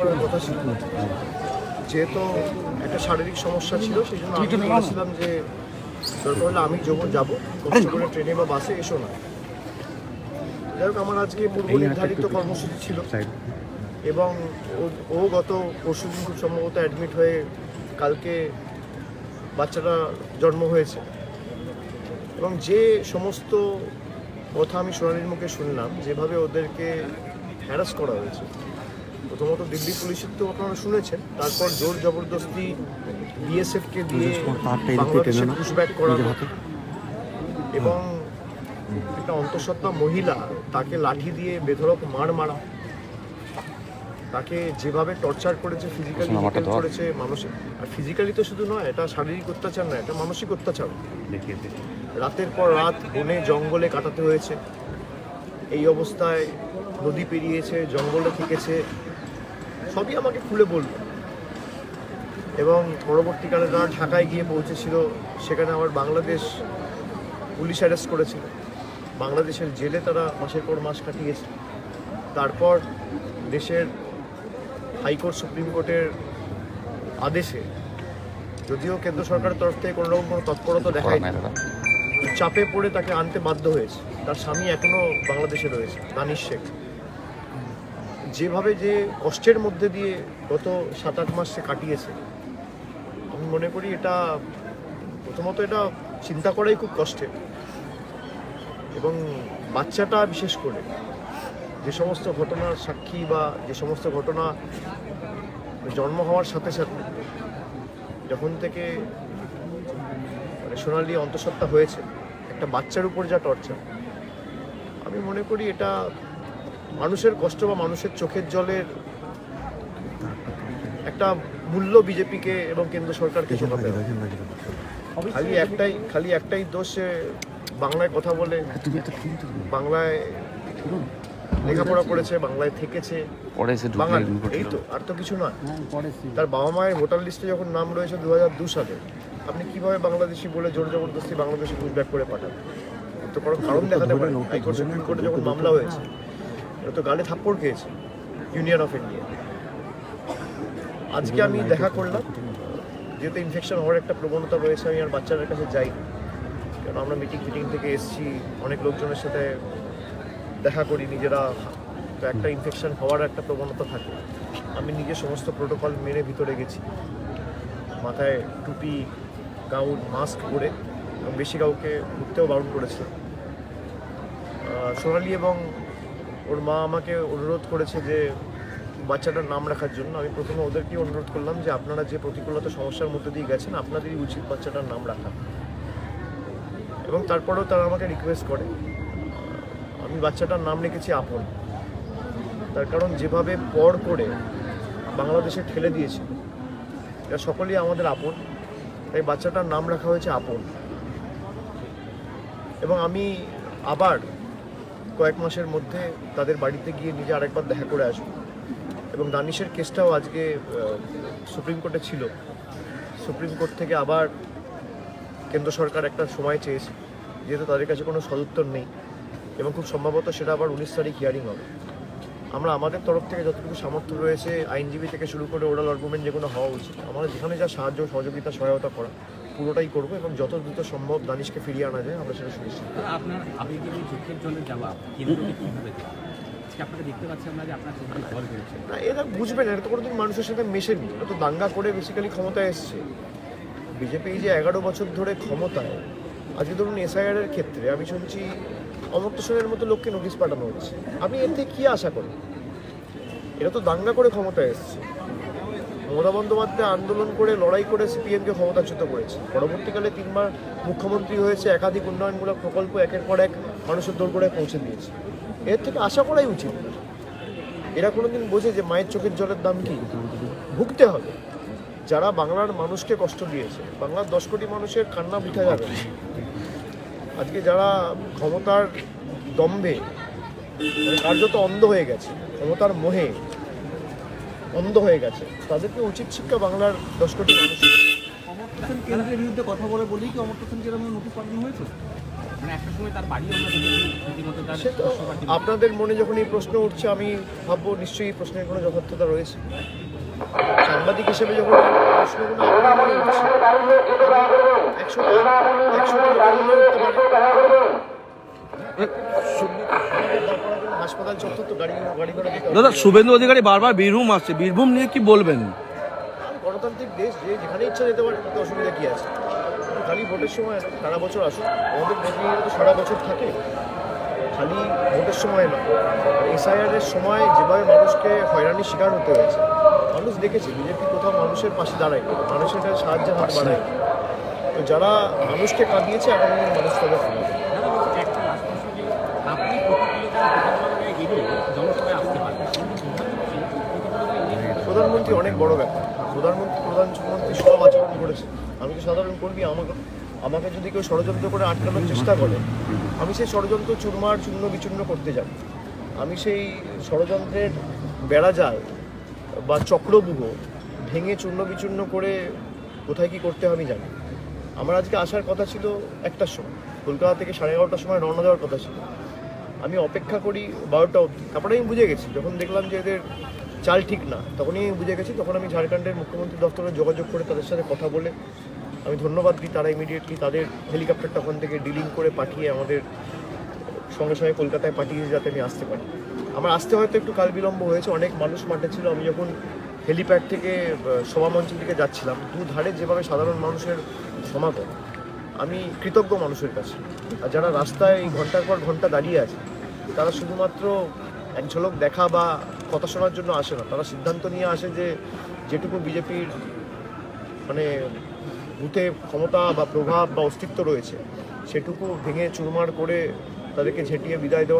কথা ছিল। যেহেতু একটা শারীরিক সমস্যা ছিল সেই জন্য আমি বলেছিলাম যে দরকার হলে আমি যখন যাব করে ট্রেনে বা বাসে এসো না। যাই হোক আমার আজকে পূর্ব নির্ধারিত কর্মসূচি ছিল। এবং ও- ও গত পরশু দিন খুব সম্ভবত অ্যাডমিট হয়ে কালকে বাচ্চাটা জন্ম হয়েছে। এবং যে সমস্ত কথা আমি সোনালির মুখে শুনলাম যেভাবে ওদেরকে হ্যারাস করা হয়েছে প্রথমত দিল্লি পুলিশের তো আপনারা শুনেছেন তারপর জোর জবরদস্তি বিএসএফকে দিয়ে বাংলাদেশে পুশব্যাক করানো এবং একটা অন্তঃসত্ত্বা মহিলা তাকে লাঠি দিয়ে বেধড়ক মার মারা। তাকে যেভাবে টর্চার করেছে ফিজিক্যালি করেছে মানসিক আর ফিজিক্যালি তো শুধু নয় এটা শারীরিক অত্যাচার নয় এটা মানসিক অত্যাচার। রাতের পর রাত বনে জঙ্গলে কাটাতে হয়েছে। এই অবস্থায় নদী পেরিয়েছে জঙ্গলে থেকেছে। সবই আমাকে খুলে বলল। এবং পরবর্তীকালে তারা ঢাকায় গিয়ে পৌঁছেছিল সেখানে আবার বাংলাদেশ পুলিশ অ্যারেস্ট করেছিল। বাংলাদেশের জেলে তারা মাসের পর মাস কাটিয়েছে। তারপর দেশের হাইকোর্ট সুপ্রিম কোর্টের আদেশে যদিও কেন্দ্র সরকারের তরফ থেকে কোনো রকম কোনো তৎপরতা দেখায়নি চাপে পড়ে তাকে আনতে বাধ্য হয়েছে। তার স্বামী এখনও বাংলাদেশে রয়েছে দানিশ শেখ যেভাবে যে কষ্টের মধ্যে দিয়ে গত সাত আট মাস সে কাটিয়েছে, আমি মনে করি এটা প্রথমত এটা চিন্তা করাই খুব কষ্টের। এবং বাচ্চাটা বিশেষ করে যে সমস্ত ঘটনার সাক্ষী বা যে সমস্ত ঘটনা জন্ম হওয়ার সাথে সাথে যখন থেকে মানে সোনালি অন্তঃসত্ত্বা হয়েছে, একটা বাচ্চার উপর যা টর্চার আমি মনে করি এটা মানুষের কষ্ট বা মানুষের চোখের জলের একটা মূল্য বিজেপিকে এবং কেন্দ্র সরকারকে চোখাতে খালি একটাই খালি একটাই দোষ বাংলায় কথা বলে বাংলায় লেখাপড়া করেছে বাংলায় থেকেছে। এই তো আর তো কিছু না তার বাবা মায়ের ভোটার লিস্টে যখন নাম রয়েছে দু হাজার দু সালে আপনি কীভাবে বাংলাদেশি বলে জোর জবরদস্তি বাংলাদেশে পুশব্যাক করে পাঠান তো কারণ দেখাতে পারে হাইকোর্ট সুপ্রিম কোর্টে যখন মামলা হয়েছে এটা তো গালে থাপ্পড় খেয়েছে ইউনিয়ন অফ ইন্ডিয়া আজকে আমি দেখা করলাম, যেহেতু ইনফেকশন হওয়ার একটা প্রবণতা রয়েছে, আমি আর বাচ্চাদের কাছে যাই কারণ আমরা মিটিং ফিটিং থেকে এসেছি, অনেক লোকজনের সাথে দেখা করি, নিজেরা তো একটা ইনফেকশন হওয়ার একটা প্রবণতা থাকে। আমি নিজে সমস্ত প্রোটোকল মেনে ভিতরে গেছি। মাথায় টুপি গাউন মাস্ক পরে এবং বেশি কাউকে ঘুরতেও বারণ করেছে। সোনালি এবং ওর মা আমাকে অনুরোধ করেছে যে বাচ্চাটার নাম রাখার জন্য। আমি প্রথমে ওদেরকে অনুরোধ করলাম যে আপনারা যে প্রতিকূলতা সমস্যার মধ্যে দিয়ে গেছেন, আপনাদেরই উচিত বাচ্চাটার নাম রাখা। এবং তারপরেও তারা আমাকে রিকোয়েস্ট করে, আমি বাচ্চাটার নাম রেখেছি আপন। তার কারণ যেভাবে পর করে বাংলাদেশে ঠেলে দিয়েছে এটা সকলেই আমাদের আপন, তাই বাচ্চাটার নাম রাখা হয়েছে আপন। এবং আমি আবার কয়েক মাসের মধ্যে তাদের বাড়িতে গিয়ে নিজে আরেকবার দেখা করে আসব। এবং দানিশের কেসটাও আজকে সুপ্রিম কোর্টে ছিল। সুপ্রিম কোর্ট থেকে আবার কেন্দ্র সরকার একটা সময় চেয়েছে, যেহেতু তাদের কাছে কোনো সদুত্তর নেই। এবং খুব সম্ভবত সেটা আবার উনিশ তারিখ হিয়ারিং হবে। আমরা আমাদের তরফ থেকে যতটুকু সামর্থ্য রয়েছে, আইনজীবী থেকে শুরু করে ওরাল আর্গুমেন্ট যেগুলো হওয়া উচিত। আমরা যেখানে যা সাহায্য, সহযোগিতা, সহায়তা করা। পুরোটাই করব এবং যত দ্রুত সম্ভব দানিশকে ফিরিয়ে আনা যায় আমরা সেটা শুনেছি আপনার আবেগের এই চোখের যাওয়া কেন্দ্রকে কীভাবে আপনাকে দেখতে পাচ্ছি আমরা যে আপনার চোখের জল বেরোচ্ছে না এরা বুঝবে না এটা তো কোনোদিন মানুষের সাথে মেশেনি এটা তো দাঙ্গা করে বেসিক্যালি ক্ষমতায় এসছে। বিজেপি যে এগারো বছর ধরে ক্ষমতায় আজকে ধরুন এসআইআর এর ক্ষেত্রে আমি শুনছি অমর্ত্য সেনের মতো লোককে নোটিশ পাঠানো হচ্ছে। আপনি এর থেকে কী আশা করেন? এটা তো দাঙ্গা করে ক্ষমতায় এসছে। মমতা বন্দ্যোপাধ্যায় আন্দোলন করে, লড়াই করে সিপিএমকে ক্ষমতাচ্যুত করেছে। পরবর্তীকালে তিনবার মুখ্যমন্ত্রী হয়েছে, একাধিক উন্নয়নমূলক প্রকল্প একের পর এক মানুষের দোরগোড়ায় পৌঁছে দিয়েছে। এর থেকে আশা করাই উচিত। এরা কোনোদিন বোঝে যে মায়ের চোখের জলের দাম কি? ভুগতে হবে। যারা বাংলার মানুষকে কষ্ট দিয়েছে, বাংলার দশ কোটি মানুষের কান্না বিঠা যাবে। আজকে যারা ক্ষমতার দম্ভে কার্যত অন্ধ হয়ে গেছে, ক্ষমতার মোহে অন্ধ হয়ে গেছে। তাদেরকে উচিত শিক্ষা বাংলার দশ কোটি মানুষ অমর্ত্য সেন কেন্দ্রের বিরুদ্ধে কথা বলে বলেই কি অমর্ত্য সেনকে এরকম নোটিশ পাঠানো হয়েছে? মানে আপনাদের মনে যখন এই প্রশ্ন উঠছে আমি ভাববো নিশ্চয়ই প্রশ্নের কোনো যথার্থতা রয়েছে। সাংবাদিক হিসেবে যখন প্রশ্নগুলো একশো একশো দাদা শুভেন্দু অধিকারী বারবার বীরভূম আসছে। বীরভূম নিয়ে কি বলবেন? গণতান্ত্রিক দেশ যে যেখানে ইচ্ছা যেতে পারে তাতে অসুবিধা কি আছে? খালি ভোটের সময় সারা বছর আসুক আমাদের প্রতিনিধিরা তো সারা বছর থাকে। খালি ভোটের সময় না এসআইআর এর সময় যেভাবে মানুষকে হয়রানির শিকার হতে হয়েছে মানুষ দেখেছে বিজেপি কোথাও মানুষের পাশে দাঁড়ায় মানুষের কাছে সাহায্যের হাত বাড়ায় তো যারা মানুষকে কাঁদিয়েছে আগামী মানুষ তাদের ফিরবে। দাদা বলছি একটা লাস্ট প্রশ্ন যে আপনি প্রতিক্রিয়া বিধানসভায় এগিয়ে জনসভায় আসতে পারবেন কিন্তু প্রধানমন্ত্রী এড়িয়ে প্রধানমন্ত্রী অনেক বড় ব্যাপার। প্রধানমন্ত্রী প্রধানমন্ত্রী সব আচরণ করেছে। আমি তো সাধারণ কর্মী? আমাকে আমাকে যদি কেউ ষড়যন্ত্র করে আটকানোর চেষ্টা করে, আমি সেই ষড়যন্ত্র চুরমার, চূর্ণ বিচূর্ণ করতে যাই আমি সেই ষড়যন্ত্রের বেড়া বেড়াজাল বা চক্রবুহ ভেঙে চূর্ণ বিচূর্ণ করে কোথায় কি করতে হবে আমি জানি আমার আজকে আসার কথা ছিল একটার সময়। কলকাতা থেকে সাড়ে এগারোটার সময় রওনা দেওয়ার কথা ছিল। আমি অপেক্ষা করি বারোটা অবধি। তারপরে আমি বুঝে গেছি, যখন দেখলাম যে এদের চাল ঠিক না। তখনই আমি বুঝে গেছি, তখন আমি ঝাড়খণ্ডের মুখ্যমন্ত্রী দপ্তরে যোগাযোগ করে তাদের সাথে কথা বলে আমি ধন্যবাদ দিই তারা ইমিডিয়েটলি তাদের হেলিকপ্টারটা ওখান থেকে ডিলিং করে পাঠিয়ে আমাদের সঙ্গে সঙ্গে কলকাতায় পাঠিয়ে যাতে আমি আসতে পারি। আমার আসতে হয়তো একটু কাল বিলম্ব হয়েছে, অনেক মানুষ মাঠে ছিল, আমি যখন হেলিপ্যাড থেকে সভামঞ্চের দিকে যাচ্ছিলাম, দুধারে যেভাবে সাধারণ মানুষের সমাগম, আমি কৃতজ্ঞ মানুষের কাছে। আর যারা রাস্তায় ঘণ্টার পর ঘণ্টা দাঁড়িয়ে আছে, তারা শুধুমাত্র এক ঝলক দেখা বা কথা শোনার জন্য আসে না। তারা সিদ্ধান্ত নিয়ে আসে যে যেটুকু বিজেপির মানে বুথে ক্ষমতা বা প্রভাব বা অস্তিত্ব রয়েছে, সেটুকু ভেঙে চুরমার করে তাদেরকে ঝেঁটিয়ে বিদায় দেওয়া